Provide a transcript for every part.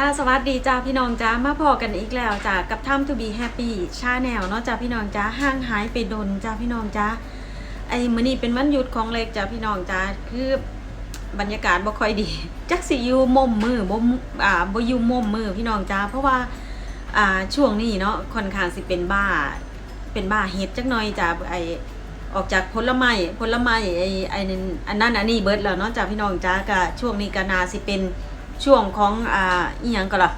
จ้าสวัสดีจ้าพี่น้องจ้ามาพอกันอีกแล้วจ้ากับท่ามทูบีแฮปปี้ชาแนลเนาะจ้าพี่น้องจ้าห่างหายไปดนจ้าพี่น้องจ้าไอ้มื้อนี้เป็นวันหยุดของเล็กจ้าพี่น้องจ้าคือบรรยากาศบ่ค่อยดีจักสิอยู่มุมมือบ่มอ่าบ่อยู่มุมมือพี่น้องจ้าเพราะว่าอ่าช่วงนี้เนาะค่อนข้างสิเป็นบ้า เป็นบ้าเฮ็ดจักหน่อยจ้าไอออกจากผลไม้ผลไม้ไอไอนั่นอันนั้นอันนี้เบิดแล้วเนาะจ้าพี่น้องจ้าก็ช่วงนี้ก็นาสิเป็น ช่วงของอ่าอีหยังก็ล่ะ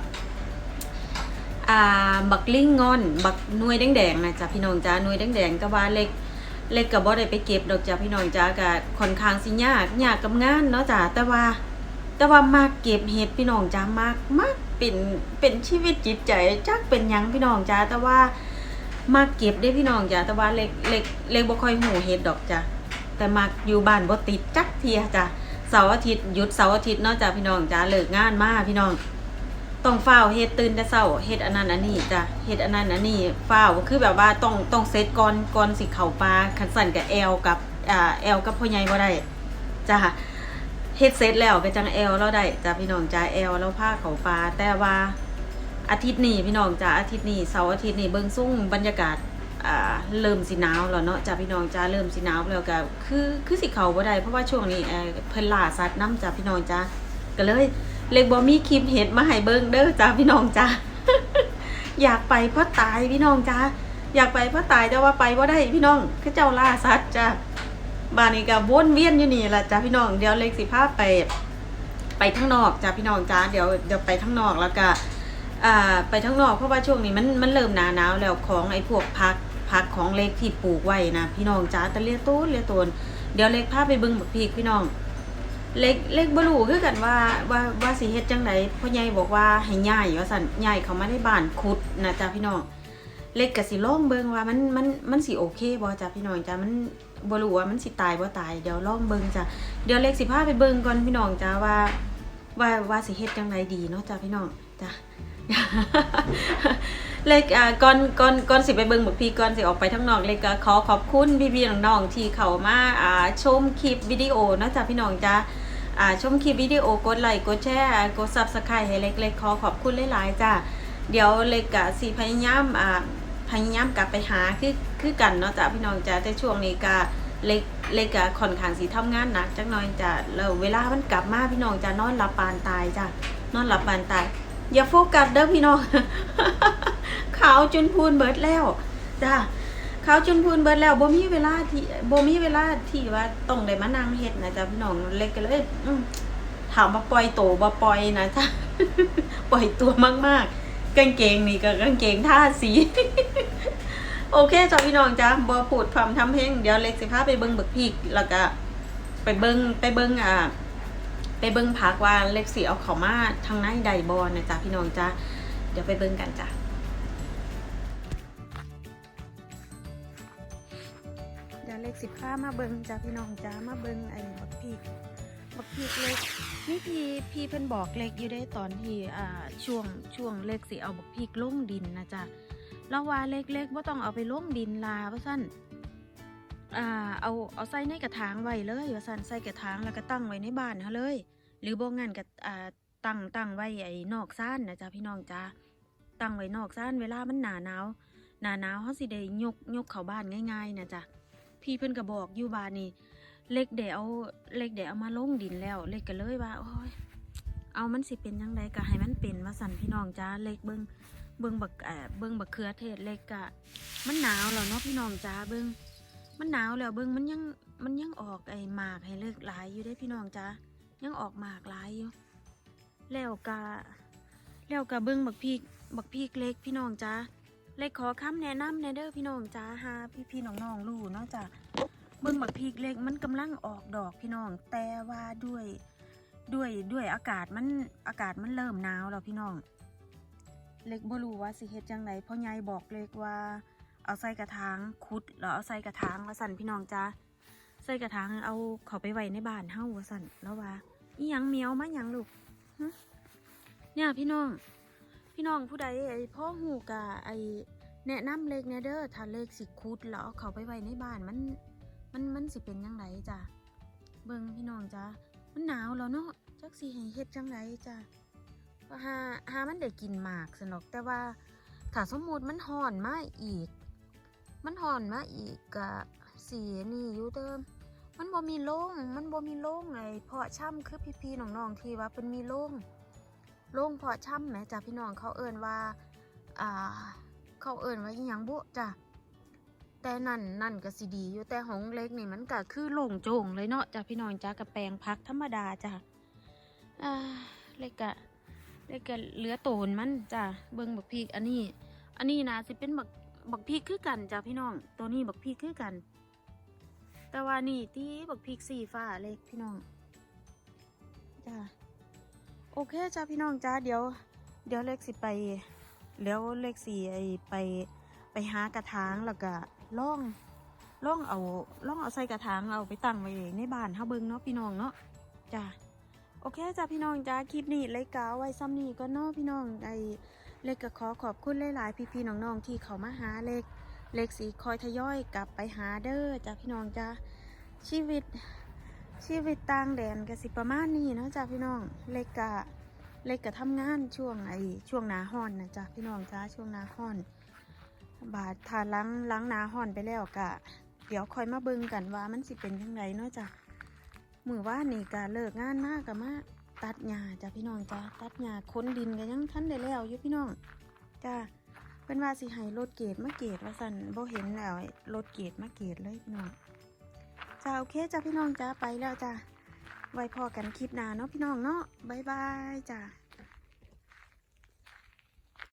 อ่าบักลิงงอนบักหน่วยแดงๆนะจ้าพี่น้องจ้าหน่วยแดงๆก็ว่าเล็กเล็กก็บ่ได้ไปเก็บดอกจ้าพี่น้องจ้าก็ค่อนข้างสิยากยากกับงานเนาะจ้าแต่ว่า แต่ว่ามากเก็บเห็ดพี่น้องจ้ามากมากเป็นเป็นชีวิตจิตใจจักเป็นหยังพี่น้องจ้าแต่ว่ามาเก็บได้พี่น้องจ้ะแต่ว่าเล็กเล็กเล็กบ่ค่อยหูเฮ็ดดอกจ้ะแต่มักอยู่บ้านบ่ติดจักเทียจ้ะ เสาร์อาทิตย์หยุดเสาร์อาทิตย์นาะจ้ะพี่น้องจ้ะเลิกงานมาพี่น้อง ต้องเฝ้าเฮ็ดตื่นแต่เช้าเฮ็ดอันนั้นอันนี้จ้ะเฮ็ดอันนั้นอันนี้เฝ้าคือแบบว่าต้องต้องเซตก่อนก่อนสิเข้าปลาคันสั่นกับแอลกับอ่าแอลกับพ่อใหญ่บ่ได้จ้ะเฮ็ดเสร็จแล้วก็จังแอลเราได้จ้ะพี่น้องจ้ะแอลเราพาเข้าปลาแต่ว่าอาทิตย์นี้พี่น้องจ้าอาทิตย์นี้เสาร์อาทิตย์นี้เบิ่งซุ้งบรรยากาศ อ่าเริ่มสิหนาวแล้วเนาะจ้าพี่น้องจ้าเริ่มสิหนาวแล้วก็คือคือสิเขาบ่ได้เพราะว่าช่วงนี้เออเพิ่นล่าสัตว์น้ำจ้าพี่น้องจ้าก็เลยเล็กบ่มีคลิปเห็ดมาให้เบิ่งเด้อจ้าพี่น้องจ้าอยากไปเพราะตายพี่น้องจ้าอยากไปเพราะตายแต่ว่าไปบ่ได้พี่น้องคือเจ้าล่าสัตว์จ้าบ้านนี้ก็วนเวียนอยู่นี่ละจ้าพี่น้องเดี๋ยวเล็กสิพาไป ไปข้างนอกจ้าพี่น้องจ้าเดี๋ยวเดี๋ยวไปข้างนอกแล้วก็ไปทั้งนอกเพราะว่าช่วงนี้มันมันเริ่มหนาหนาวแล้วของไอ้พวกพัก พักของเล็กที่ปลูกไว้นะพี่น้องจ้าแต่เลียต้นเลียต้นเดี๋ยวเล็กพาไปเบิ่งบักพีกพี่น้อง เล็กเล็กบ่รู้คือกันว่าว่าว่าสิเฮ็ดจังไดพ่อใหญ่บอกว่าให้ย้ายว่าซั่นย้ายเขามาในบ้านขุดนะจ้าพี่น้องเล็กก็สิลองเบิ่งว่ามันมันมันสิโอเคบ่จ้าพี่น้องจ้ามันบ่รู้ว่ามันสิตายบ่ตายเดี๋ยวล่องเบิ่งจ้าเดี๋ยวเล็กสิพาไปเบิ่งก่อนพี่น้องจ้าว่า ว่าว่าสิเฮ็ดจังไดดีเนาะจ้าพี่น้องจ้าเล็กอ่าก่อนก่อนก่อนสิไปเบิ่งบักพี่ก่อนสิออกไปข้งนอกเล็กก็ขอขอบคุณพี่ๆน้องๆที่เข้ามาอ่าชมคลิปวิดีโอเนาะจ้ะพี่น้องจ้าอ่าชมคลิปวิดีโอกดไลค์กดแชร์กด Subscribe ให้เล็กเล็กขอขอบคุณหลายๆจ้าเดี๋ยวเล็กก็สิพยายามอ่าพยายามกลับไปหาคือคือกันเนาะจ้ะพี่น้องจ้าแต่ช่วงนี้ก็ เล็กเล็กก็ค่อนข้างสิทำงานหนักจักหน่อยจ้ะแล้วเวลามันกลับมาพี่น้องจ้านอนหลับปานตายจ้ะนอนหลับปานตาย อย่าโฟกัสเด้อพี่น้องขาวจนพูนเบิดแล้วจ้าขาวจนพูนเบิดแล้วบ่มีเวลาที่บ่มีเวลาที่ว่าต้องได้มานั่งเฮ็ดนะจ้าพี่น้องเล็กก็เลยถามว่าปล่อยโตบ่ปล่อยนะจ้าปล่อยตัวมากๆกางเกงนี่ก็กางเกงท่าสี โอเคจ้าพี่น้องจ้าบ่พูดพร่ำทำเพลงเดี๋ยวเล็กสิพาไปเบิ่งบึกพีกแล้วก็ไปเบิ่งไปเบิ่งอ่าไปเบิ้งพักว่าเล็กสีเอาเขามาทางในไดบอลนะจ๊ะพี่น้องจ้าเดี๋ยวไปเบิ้งกันจ้ะเดี๋ยวเล็กสิบห้ามาเบิ้งจ้ะพี่น้องจ้ามาเบิ้งไอ้บักพีกบักพีกเล็กนี่พี่พี่เพิ่นบอกเล็กอยู่ได้ตอนที่อ่าช่วงช่วงเล็กสิเอาบักพีกลงดินนะจ๊ะ แล้วว่าเล็กๆว่าต้องเอาไปลงดินลาว่าสั้นอ่าเอาเอาใส่ในกระถางไว้เลยว่าสั่นใส่กระถางแล้วก็ตั้งไว้ในบ้านเขาเลย หรือบ่งั้นก็อ่าตั้งตั้งไว้ไอ้นอกซ่านนะจ๊ะพี่น้องจ้าตั้งไว้นอกซ่านเวลามันหนาหนาวหนาหนาวเขาสิได้ยกยกเข้าบ้านง่าย ๆนะจ๊ะพี่เพิ่นก็บอกอยู่บ้านนี่เล็กเดี๋ยวเอาเล็กเดี๋ยวเอามาลงดินแล้ว เล็กก็เลยว่าโอ้ยเอามันสิเป็นยังไงก็ให้มันเป็นว่าสั่นพี่น้องจ้าเล็กเบิ่ง เบิ่งบักเอ่อเบิ่งบักเขือเทศเล็กกะ มันหนาวแล้วเนาะพี่น้องจ้าเบิ่งมันหนาวแล้วเบิ่งมันยังมันยังออกไอหมากให้เลิกหลายอยู่ได้พี่น้องจ้ายังออกหมากหลายอยู่ แล้วกะแล้วกะเบิ่งบักพีกบักพีกเล็กพี่น้องจ้าเล็กขอคำแนะนำแนเด้อพี่น้องจ้าหาพี่พี่น้องน้องๆรู้เนาะจ้าเบิ่งบักพีกเล็กมันกำลังออกดอกพี่น้อง แต่ว่าด้วยด้วยด้วยอากาศมันอากาศมันเริ่มหนาวแล้วพี่น้อง เล็กบ่รู้ว่าสิเฮ็ดจังไดพราะยายบอกเล็กว่า เอาใส่กระถางขุดแล้วเอาใส่กระถางว่าสั่นพี่น้องจ้าใส่กระถางเอาเขาไปไว้ในบ้านเฮาว่าสั่นแล้วว่าอีหยังเมียวมาหยังลูกเนี่ยพี่น้อง พี่น้องผู้ใดไอพ่อหูกะไอแนะนำเล็กแนเด้อถ้าเล็กสิขุดแล้วเอาเขาไปไว้ในบ้านมันมันมันสิเป็นยังไงจ้ะเบิ่งพี่น้องจ้ามันหนาวแล้วเนาะจักสิให้เฮ็ดจังไดจ้ะ หาหามันได้กินหมากสนอกแต่ว่าถ้าสมมุติมันห่อนมาอีก มันห่อนมาอีกกะสีนี่อยู่เดิมมันบ่มีโล่งมันบ่มีโล่งไอ้เพาะช่ำคือพี่ๆน้องๆที่ว่าเป็นมีโล่งโล่งเพาะช่ำแหมจ้ะพี่น้องเขาเอิ้นว่าอ่า เขาเอิ้นว่าอิหยังบุจ้ะแต่นั่นนั่นก็สิดีอยู่แต่หงเล็กนี่มันก็คือโล่งโจงเลยเนาะจ้ะพี่น้องจ้ะกับแปลงพักธรรมดาจ้ะอ่าเล็กกะ เล็กกะเหลือโตนมันจ้ะเบิ่งบักพริกอันนี้ อันนี้นะสิเป็นบักบักพริกคือกันจ้ะพี่น้อง ตัวนี้บักพริกคือกัน แต่ว่านี่ที่บักพริกสีฟ้าเล็กพี่น้องจ้ะโอเคจ้ะพี่น้องจ้ะเดี๋ยว เดี๋ยวเล็กสิไปแล้วเล็กสิไอไปไปหากระถางแล้วก็ล่องล่องเอาล่องเอาใส่กระถางเอาไปตั้งไว้ในบ้านเฮาเบิ่งเนาะพี่น้องเนาะจ้ะ โอเคจ้ะพี่น้องจ้ะคลิปนี้เล็กกเอาไว้ซ้ำนี้ก็นาะพี่น้องไอเล็กก็ขอขอบคุณหลายๆ พี่ๆน้องๆที่เขามาหาเล็กเล็กสีคอยทยอยกลับไปหาเด้อจ้ะพี่น้องจ้ะชีวิตชีวิตต่างแดนก็สิประมาณนี้เนาะจ้ะพี่น้องเล็กกะเล็กกะทำงานช่วงไอช่วงนาฮ้อนนะจ้ะพี่น้องจ้ะช่วงนาฮ้อน บาดทาล้างล้างนาฮ้อนไปแล้วกะเดี๋ยวคอยมาเบิ่งกันว่ามันสิเป็นยังไงเนาะจ้ะ มือว่านนี่กะเลิกงานมากกะมาตัดหญ้าจ้ะพี่น้องจ้ะตัดหญ้าค้นดินกันยังทันได้แล้วอยู่พี่น้องจ้ะเป็นว่าสิให้รถเกตมาเกตว่าสันโบเห็นแล้วรถเกตมาเกตเลยพี่น้องจ้าโอเคจ้าพี่น้องจ้าไปแล้วจ้าไว้พอกันคลิปหน้าเนาะพี่น้องเนาะบายบายจ้า